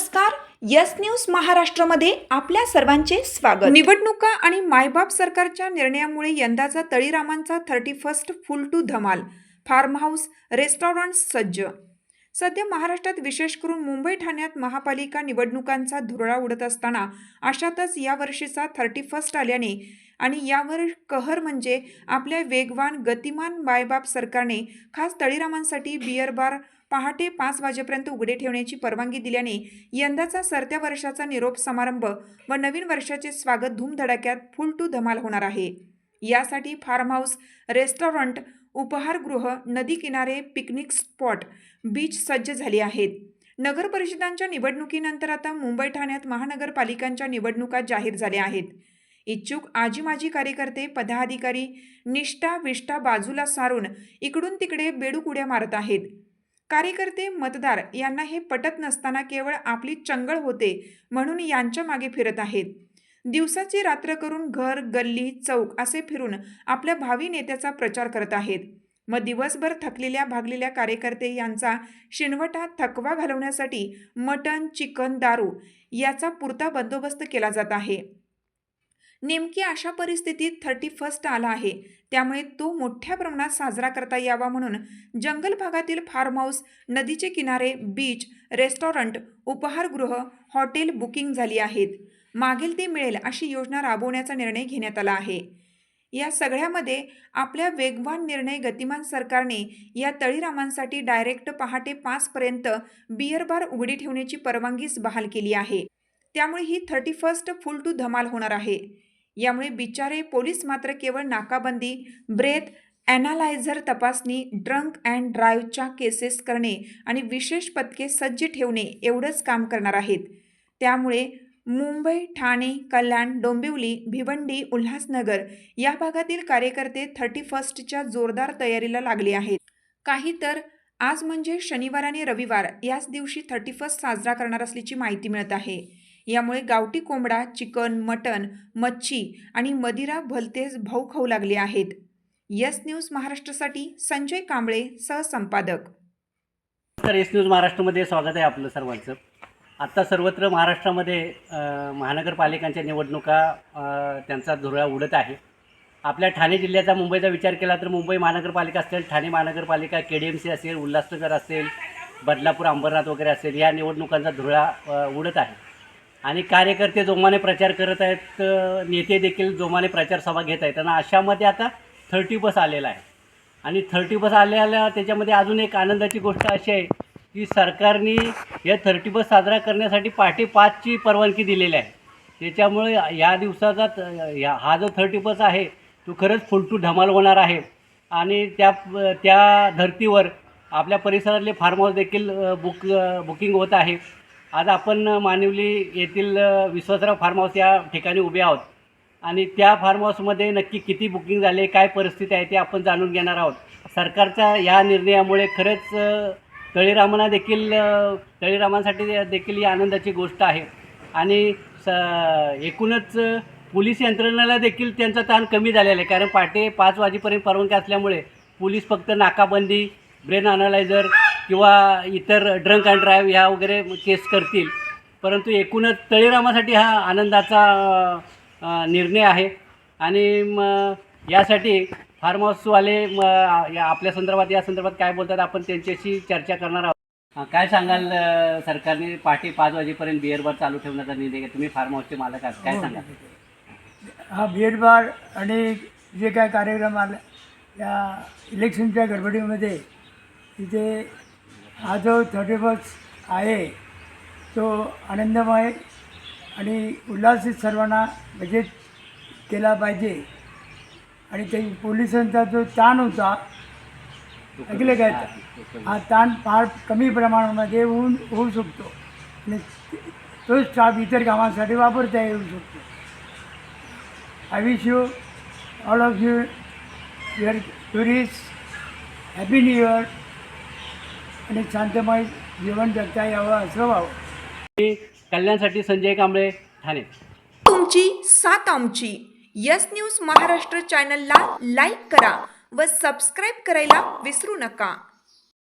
नमस्कार yes news महाराष्ट्रामध्ये आपल्या सर्वांचे स्वागत. निवडणुका आणि मायबाप सरकारच्या निर्णयामुळे यंदाचा तळीरामांचा थर्टी फर्स्ट फुल टू धमाल. फार्म हाऊस रेस्टॉरंट सज्ज. सध्या महाराष्ट्रात विशेष करून मुंबई ठाण्यात महापालिका निवडणुकांचा धुरळा उडत असताना अशातच यावर्षीचा थर्टी फर्स्ट आल्याने आणि यावर कहर म्हणजे आपल्या वेगवान गतिमान मायबाप सरकारने खास तळीरामांसाठी बिअर बार पहाटे पाच वाजेपर्यंत उघडे ठेवण्याची परवानगी दिल्याने यंदाचा सरत्या वर्षाचा निरोप समारंभ व नवीन वर्षाचे स्वागत धूमधडाक्यात फुल टू धमाल होणार आहे. यासाठी फार्म हाऊस रेस्टॉरंट उपहारगृह नदी किनारे पिकनिक स्पॉट बीच सज्ज झाले आहेत. नगर परिषदांच्या निवडणुकीनंतर आता मुंबई ठाण्यात महानगरपालिकांच्या निवडणुका जाहीर झाल्या आहेत. इच्छुक आजी माजी कार्यकर्ते पदाधिकारी निष्ठा विष्ठा बाजूला सारून इकडून तिकडे बेडूक उड्या मारत आहेत. कार्यकर्ते मतदार यांना हे पटत नसताना केवळ आपली चंगळ होते म्हणून यांच्या मागे फिरत आहेत. दिवसाची रात्र करून घर गल्ली चौक असे फिरून आपल्या भावी नेत्याचा प्रचार करत आहेत. मग दिवसभर थकलेल्या भागलेल्या कार्यकर्ते यांचा शिणवटा थकवा घालवण्यासाठी मटण चिकन दारू याचा पुरता बंदोबस्त केला जात आहे. नेमकी अशा परिस्थितीत थर्टी फर्स्ट आला आहे. त्यामुळे तो मोठ्या प्रमाणात साजरा करता यावा म्हणून जंगल भागातील फार्म हाऊस नदीचे किनारे बीच रेस्टॉरंट उपहारगृह हॉटेल बुकिंग झाली आहेत. मागेल ते मिळेल अशी योजना राबवण्याचा निर्णय घेण्यात आला आहे. या सगळ्यामध्ये आपल्या वेगवान निर्णय गतिमान सरकारने या तळीरामांसाठी डायरेक्ट पहाटे पाचपर्यंत बियर बार उघडी ठेवण्याची परवानगीच बहाल केली आहे. त्यामुळे ही थर्टी फर्स्ट फुल टू धमाल होणार आहे. यामुळे बिचारे पोलीस मात्र केवळ नाकाबंदी ब्रेथ ॲनालायझर तपासणी ड्रंक अँड ड्राईव्हच्या केसेस करणे आणि विशेष पथके सज्ज ठेवणे एवढंच काम करणार आहेत. त्यामुळे मुंबई ठाणे कल्याण डोंबिवली भिवंडी उल्हासनगर या भागातील कार्यकर्ते थर्टी फर्स्टच्या जोरदार तयारीला लागले आहेत. काही तर आज म्हणजे शनिवार आणि रविवार याच दिवशी थर्टी फर्स्ट साजरा करणार असल्याची माहिती मिळत आहे. यामुळे गावठी कोंबडा चिकन मटन मच्छी आणि मदिरा भलतेच भाऊ खाऊ लागले आहेत. यस न्यूज महाराष्ट्रासाठी संजय कांबळे सहसंपादक. तर एस न्यूज महाराष्ट्रामध्ये स्वागत आहे आपलं सर्वांचं. आत्ता सर्वत्र महाराष्ट्रामध्ये महानगरपालिकांच्या निवडणुका त्यांचा धुरळा उडत आहे. आपल्या ठाणे जिल्ह्याचा मुंबईचा विचार केला तर मुंबई महानगरपालिका असेल ठाणे महानगरपालिका के डी एम सी असेल उल्हासनगर असेल बदलापूर अंबरनाथ वगैरे असेल या निवडणुकांचा धुरळा उडत आहे. आणि कार्यकर्ते जोमाने प्रचार करत आहेत नेते देखील जोमाने प्रचार सभा घेत आहेत. आणि अशामध्ये आता थर्टी बस आलेला आहे. आणि थर्टी बस आलेल्या त्याच्यामध्ये अजून एक आनंदाची गोष्ट अशी आहे की सरकारने या थर्टी बस साजरा करण्यासाठी पहाटे पाचची परवानगी दिलेली आहे. त्याच्यामुळे या दिवसाचा या हा जो थर्टी बस आहे तो खरंच फुलटू धमाल होणार आहे. आणि त्या त्या धर्तीवर आपल्या परिसरातले फार्म हाऊस देखील बुक बुकिंग होत आहे. आज आपण मानिवली येथील विश्वासराव फार्म हाऊस या ठिकाणी उभे आहोत. आणि त्या फार्म हाऊसमध्ये नक्की किती बुकिंग झाले काय परिस्थिती आहे ते आपण जाणून घेणार आहोत. सरकारच्या या निर्णयामुळे खरंच तळीरामांना देखील तळीरामांसाठी देखील ही आनंदाची गोष्ट आहे. आणि स एकूणच पोलीस यंत्रणेला देखील त्यांचा ताण कमी झालेला आहे. कारण पहाटे पाच वाजेपर्यंत परवानगी असल्यामुळे पोलीस फक्त नाकाबंदी ब्रेन अनालायझर किंवा इतर ड्रंक अँड ड्राईव्ह ह्या वगैरे केस करतील. परंतु एकूणच तळीरामासाठी हा आनंदाचा निर्णय आहे. आणि मग यासाठी फार्म हाऊसवाले मग या आपल्या संदर्भात या संदर्भात काय बोलतात आपण त्यांच्याशी चर्चा करणार आहोत. काय सांगाल सरकारने पहाटे पाच वाजेपर्यंत बिअर बार चालू ठेवण्याचा निर्णय घेतला? तुम्ही फार्म हाऊसचे मालक आहात काय सांगाल? हा बिअर बार आणि जे काय कार्यक्रम आला या इलेक्शनच्या गडबडीमध्ये तिथे हा जो थर्टी फर्स्ट आहे. तो आनंदमय आणि उल्हासित सर्वांना बजेट केला पाहिजे. आणि ते पोलिसांचा जो ताण होता ऐकले काय हा ताण फार कमी प्रमाणामध्ये होऊन होऊ शकतो. आणि तो स्टाफ इतर कामासाठी वापरता येऊ शकतो. I wish you all of you your tourist happy new year आणि शांतमय जीवन जगता यावं असं व्हावं मी कल्याणसाठी संजय कांबळे ठाणे. तुमची सात आमची. यस न्यूज महाराष्ट्र चॅनलला लाईक करा व सबस्क्राईब करायला विसरू नका.